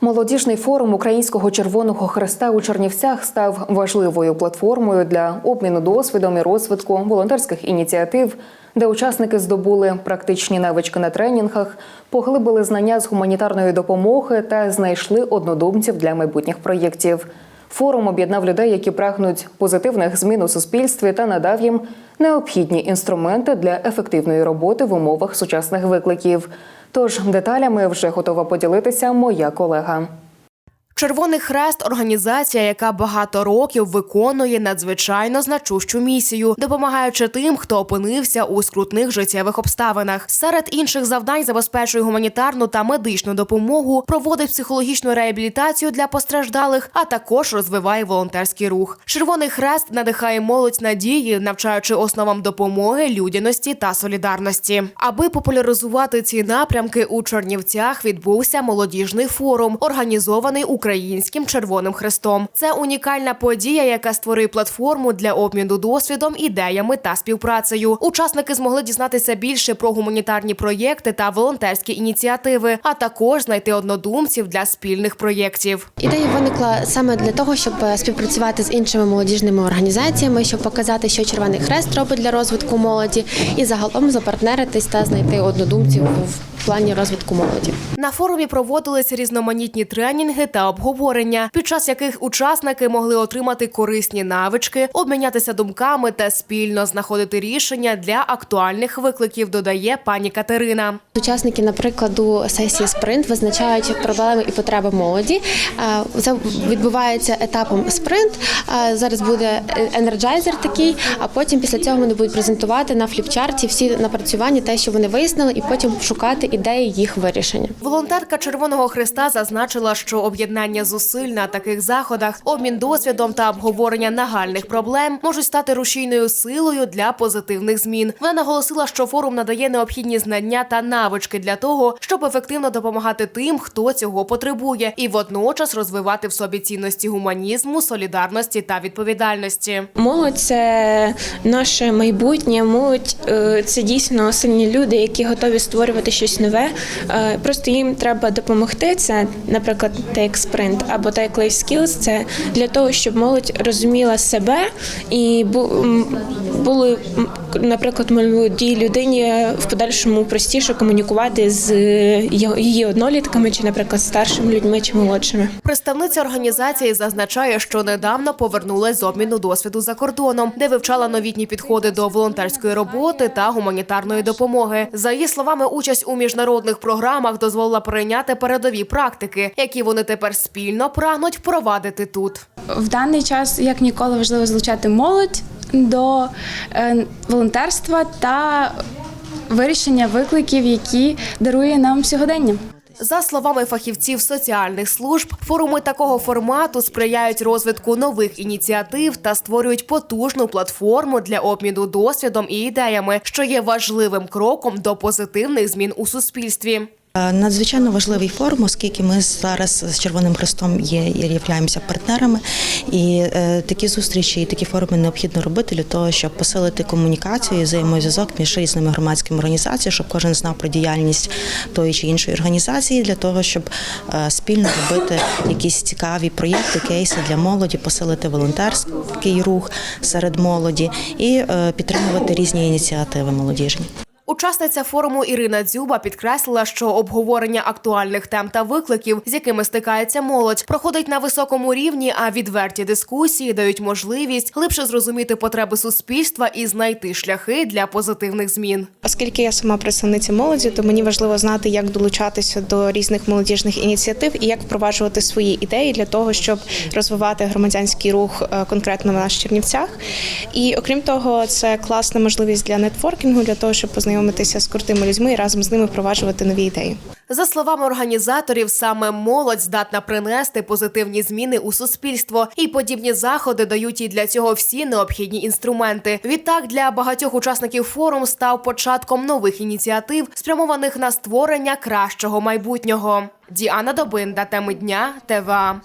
Молодіжний форум Українського Червоного Хреста у Чернівцях став важливою платформою для обміну досвідом і розвитку волонтерських ініціатив, де учасники здобули практичні навички на тренінгах, поглибили знання з гуманітарної допомоги та знайшли однодумців для майбутніх проєктів. Форум об'єднав людей, які прагнуть позитивних змін у суспільстві та надав їм необхідні інструменти для ефективної роботи в умовах сучасних викликів. Тож деталями вже готова поділитися моя колега. Червоний хрест організація, яка багато років виконує надзвичайно значущу місію, допомагаючи тим, хто опинився у скрутних життєвих обставинах. Серед інших завдань забезпечує гуманітарну та медичну допомогу, проводить психологічну реабілітацію для постраждалих, а також розвиває волонтерський рух. Червоний хрест надихає молодь надії, навчаючи основам допомоги, людяності та солідарності. Аби популяризувати ці напрямки у Чернівцях, відбувся молодіжний форум, організований Українським Червоним Хрестом. Це унікальна подія, яка створює платформу для обміну досвідом, ідеями та співпрацею. Учасники змогли дізнатися більше про гуманітарні проєкти та волонтерські ініціативи, а також знайти однодумців для спільних проєктів. Ідея виникла саме для того, щоб е, співпрацювати з іншими молодіжними організаціями, щоб показати, що Червоний Хрест робить для розвитку молоді, і загалом запартнеритись та знайти однодумців в плані розвитку молоді. На форумі проводились різноманітні тренінги та обговорення, під час яких учасники могли отримати корисні навички, обмінятися думками та спільно знаходити рішення для актуальних викликів. Додає пані Катерина. Учасники, наприклад, у сесії спринт визначають проблеми і потреби молоді. Це відбувається етапом спринт. Е, Зараз буде енерджайзер такий, а потім після цього вони будуть презентувати на фліпчарті всі напрацювання, те, що вони вияснили, і потім шукати ідеї їх вирішення. Волонтерка Червоного Христа зазначила, що об'єднання зусиль на таких заходах, обмін досвідом та обговорення нагальних проблем можуть стати рушійною силою для позитивних змін. Вона наголосила, що форум надає необхідні знання та навички для того, щоб ефективно допомагати тим, хто цього потребує, і водночас розвивати в собі цінності гуманізму, солідарності та відповідальності. Молодь це наше майбутнє. Молодь е, це дійсно сильні люди, які готові створювати щось нове. Е, Просто їм треба допомогти. Це, наприклад, те як спринт або те як Life Skills, Це для того, щоб молодь розуміла себе і були, наприклад, молодій людині в подальшому простіше комунікувати з його- її однолітками, чи, наприклад, старшими людьми чи молодшими. Представниця організації зазначає, що недавно повернулась з обміну досвіду за кордоном, де вивчала новітні підходи до волонтерської роботи та гуманітарної допомоги. За її словами, участь у міжнародних програмах дозволила прийняти передові практики, які вони тепер спільно прагнуть впровадити тут. в даний час як ніколи важливо залучати молодь до е, волонтерства та вирішення викликів, які дарує нам сьогодення. За словами фахівців соціальних служб, форуми такого формату сприяють розвитку нових ініціатив та створюють потужну платформу для обміну досвідом і ідеями, що є важливим кроком до позитивних змін у суспільстві. Е, Надзвичайно важливий форум, оскільки ми зараз з Червоним Хрестом є і являємося партнерами. І е, такі зустрічі і такі форуми необхідно робити для того, щоб посилити комунікацію і взаємозв'язок між різними громадськими організаціями, щоб кожен знав про діяльність тої чи іншої організації, для того, щоб е, спільно робити якісь цікаві проєкти, кейси для молоді, посилити волонтерський рух серед молоді і підтримувати різні ініціативи молодіжні. Учасниця форуму Ірина Дзюба підкреслила, що обговорення актуальних тем та викликів, з якими стикається молодь, проходить на високому рівні, а відверті дискусії дають можливість глибше зрозуміти потреби суспільства і знайти шляхи для позитивних змін. Оскільки я сама представниця молоді, то мені важливо знати, як долучатися до різних молодіжних ініціатив і як впроваджувати свої ідеї для того, щоб розвивати громадянський рух е, конкретно в наших Чернівцях. І окрім того, це класна можливість для нетворкінгу, для того, щоб познайомитися з крутими людьми і разом з ними впроваджувати нові ідеї. За словами організаторів, саме молодь здатна принести позитивні зміни у суспільство, і подібні заходи дають їй для цього всі необхідні інструменти. Відтак для багатьох учасників форум став початком нових ініціатив, спрямованих на створення кращого майбутнього. Діана Добинда, теми дня ТВА.